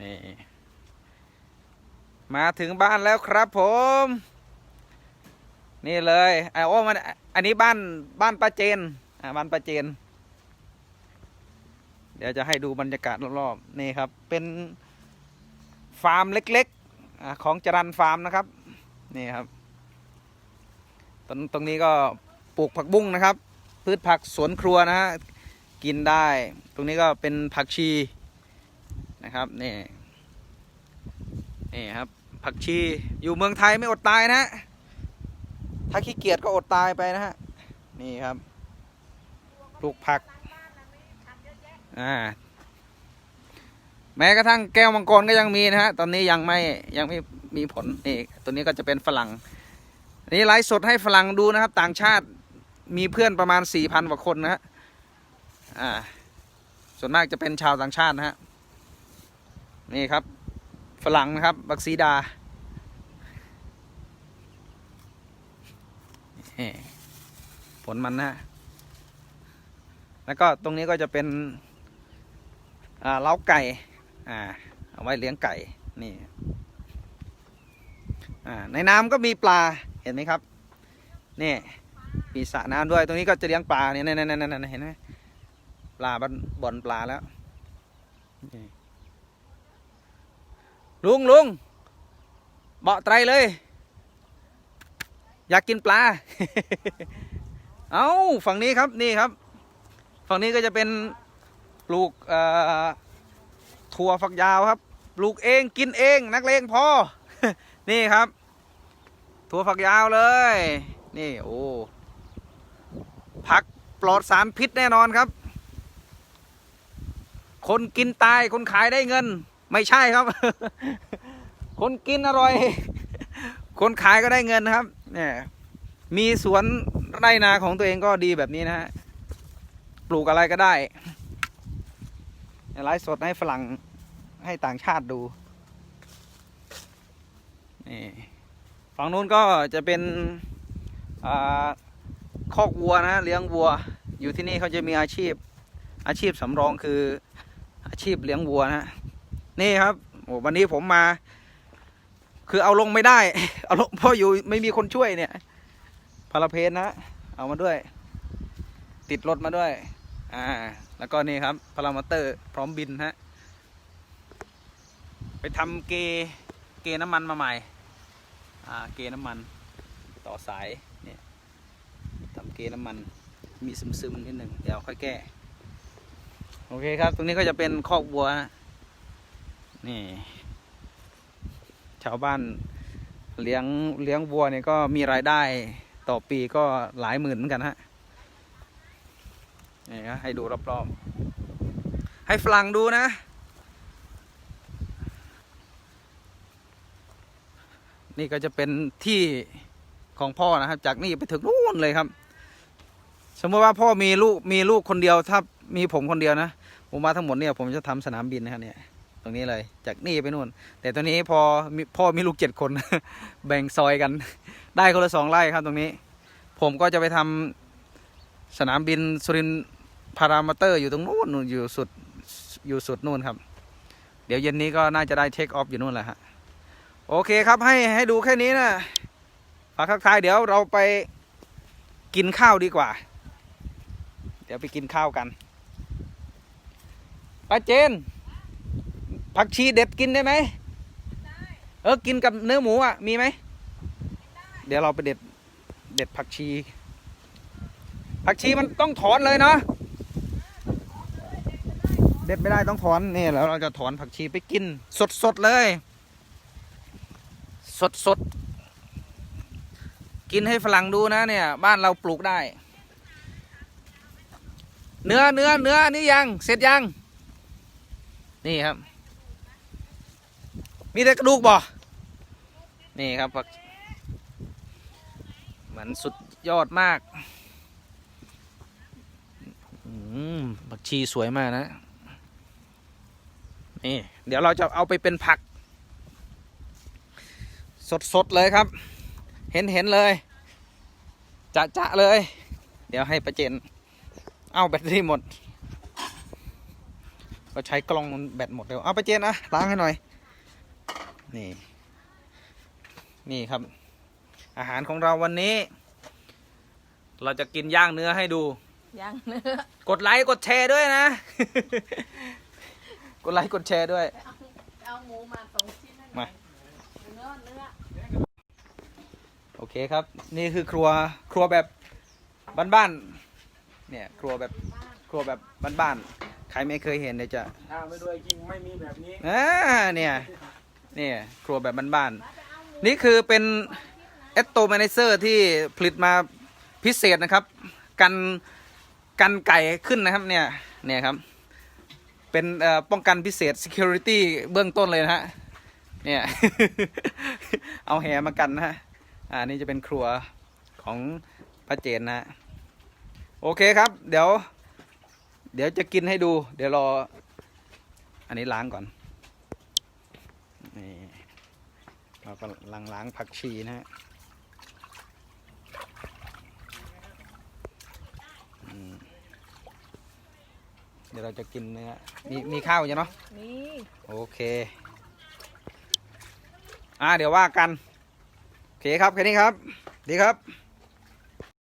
นี่มาถึงบ้านแล้วครับผม นี่เลยไอ้โอ้มันอันนี้บ้านบ้านป้าเจนอ่าบ้านป้าเจน เดี๋ยวจะให้ดูบรรยากาศรอบๆนี่ครับ เป็นฟาร์มเล็กๆของจรันฟาร์มนะครับ นี่ครับ ตรงตรงนี้ก็ปลูกผักบุ้งนะครับ พืชผักสวนครัวนะฮะกินได้ ตรงนี้ก็เป็นผักชี นะครับนี่นี่ครับ ผักชีอยู่เมืองไทยไม่อดตายนะถ้าขี้เกียจก็อดตายไปนะฮะนี่ครับปลูกผักอ่าแม้กระทั่งแก้วมังกรก็ยังมีนะฮะตอนนี้ยังไม่ยังไม่มีผลนี่ตัวนี้ก็จะเป็นฝรั่งนนี้ไลฟ์สดให้ฝรั่งดูนะครับ ต่างชาติมีเพื่อนประมาณสี่พันกว่าคนนะฮะอ่าส่วนมากจะเป็นชาวต่างชาตินะฮะ นี่ครับ ฝรั่งนะครับ บักซีดา ผลมันนะแล้วก็ตรงนี้ก็จะเป็นเล้าไก่ อ่า เอาไว้เลี้ยงไก่ นี่ อ่า ในน้ำก็มีปลา เห็นไหมครับ นี่ มีสระน้ำด้วย ตรงนี้ก็จะเลี้ยงปลาเนี่ยนั่นนั่นนั่นเห็นไหมปลาบ่อนปลาแล้ว นี่ ลุงลุงเบาะไตรเลย อยากกินปลา เอาฝั่งนี้ครับนี่ครับ ฝั่งนี้ก็จะเป็นปลูกเอ่อถั่วฝักยาวครับ ปลูกเองกินเองนักเลงพอ นี่ครับ ถั่วฝักยาวเลย นี่โอ้ผักปลอดสารพิษแน่นอนครับ คนกินตายคนขายได้เงิน ไม่ใช่ครับ คนกินอร่อย คนขายก็ได้เงินนะครับ เนี่ย มีสวนไรนาของตัวเองก็ดีแบบนี้นะฮะ ปลูกอะไรก็ได้ไลฟ์สดให้ฝรั่งให้ต่างชาติดูนี่ฝั่งนู้นก็จะเป็นอคอกวัวนะ เลี้ยงวัว อยู่ที่นี่เขาจะมีอาชีพ อาชีพสำรองคืออาชีพเลี้ยงวัวนะ นี่ครับโอ้วันนี้ผมมา คือเอาลงไม่ได้ เอาลงเพราะอยู่ไม่มีคนช่วยเนี่ยพาราเพนนะ เอามาด้วย ติดรถมาด้วย อ่า แล้วก็นี่ครับพารามอเตอร์พร้อมบินฮะ ไปทำเกเกน้ำมันมาใหม่ อ่า เกน้ำมัน ต่อสาย เนี่ยทำเกน้ำมัน มีซึมๆนิดหนึ่งเดี๋ยวค่อยแก้ โอเคครับ ตรงนี้ก็จะเป็นคอกวัวฮะ นี่ ชาวบ้านเลี้ยงเลี้ยงวัวเนี่ยก็มีรายได้ต่อปีก็หลายหมื่นเหมือนกันฮะนี่ฮะให้ดูรอบๆ ให้ฝรั่งดูนะ นี่ก็จะเป็นที่ของพ่อนะครับ จากนี่ไปถึงนู่นเลยครับ สมมติว่าพ่อมีลูกมีลูกคนเดียวถ้ามีผมคนเดียวนะผมมาทั้งหมดเนี่ยผมจะทำสนามบินนะครับเนี่ย รงนี้เลย จากนี่ไปนู่น แต่ตอนนี้พอพ่อมีลูกเจ็ดคน แบ่งซอยกัน ได้คนละสองไร่ครับตรงนี้ ผมก็จะไปทำสนามบินสุรินทร์พารามอเตอร์อยู่ตรงนู้นนู่นอยู่สุดอยู่สุดนู่นครับ เดี๋ยวเย็นนี้ก็น่าจะได้เทคออฟอยู่นู่นแหละฮะโอเคครับให้ให้ดูแค่นี้นะฝากทักทายเดี๋ยวเราไปกินข้าวดีกว่า เดี๋ยวไปกินข้าวกันป้าเจน ผักชีเด็ดกินได้ไหมเออกินกับเนื้อหมูอะมีไหมเดี๋ยวเราไปเด็ดเด็ดผักชี ผักชีมันต้องถอนเลยเนาะเด็ดไม่ได้ต้องถอนนี่แล้วเราจะถอนผักชีไปกิน สดๆเลย สดๆกินให้ฝรั่งดูนะเนี่ย บ้านเราปลูกได้ เนื้อเนื้อเนื้ออันนี้ยังเสร็จยัง นี่ครับ มีแต่กระดูกบ่ นี่ครับผักเหมือนสุดยอดมากผักชีสวยมากนะ นี่ เดี๋ยวเราจะเอาไปเป็นผัก สดๆเลยครับ เห็นเห็นเลย จะจะเลย เดี๋ยวให้ประเจน เอาแบตเตอรี่หมดโอก็ใช้กล้องแบตหมดเร็วเอาไปเจนนะล้างให้หน่อย นี่ นี่ครับ อาหารของเราวันนี้ เราจะกินย่างเนื้อให้ดู ย่างเนื้อ กดไลค์กดแชร์ด้วยนะ กดไลค์กดแชร์ด้วย เอาเอาหมูมาสองชิ้นให้หน่มาอยเนื้อเนื้อ โอเคครับ นี่คือครัวครัวแบบบ้านๆ เนี่ย ครัวแบบครัวแบบบ้านๆ ใครไม่เคยเห็นเดี๋ยวจะถ้าไม่ด้วยจริงไม่มีแบบนี้ อ่าเนี่ยเนี่ครัวแบบบ้านๆนี่คือเป็นเอสโตแมเนเซอร์ที่ผลิตมาพิเศษนะครับ กันกันไก่ขึ้นนะครับเนี่ยเนี่ยครับ เป็นป้องกันพิเศษ security เบื้องต้นเลยนะฮะเนี่ยเอาแหมากันนะฮะอ่านี่จะเป็นครัวของพระเจนนะโอเคครับ เดี๋ยว เดี๋ยวจะกินให้ดู เดี๋ยวรอ อันนี้ล้างก่อน เราก็ล้างล้างผักชีนะฮะอืมเดี๋ยวเราจะกินเนื้อมีมีข้าวอยู่เนาะนี่โอเคอ่าเดี๋ยวว่ากัน โอเคครับแค่นี้ครับ ดีครับ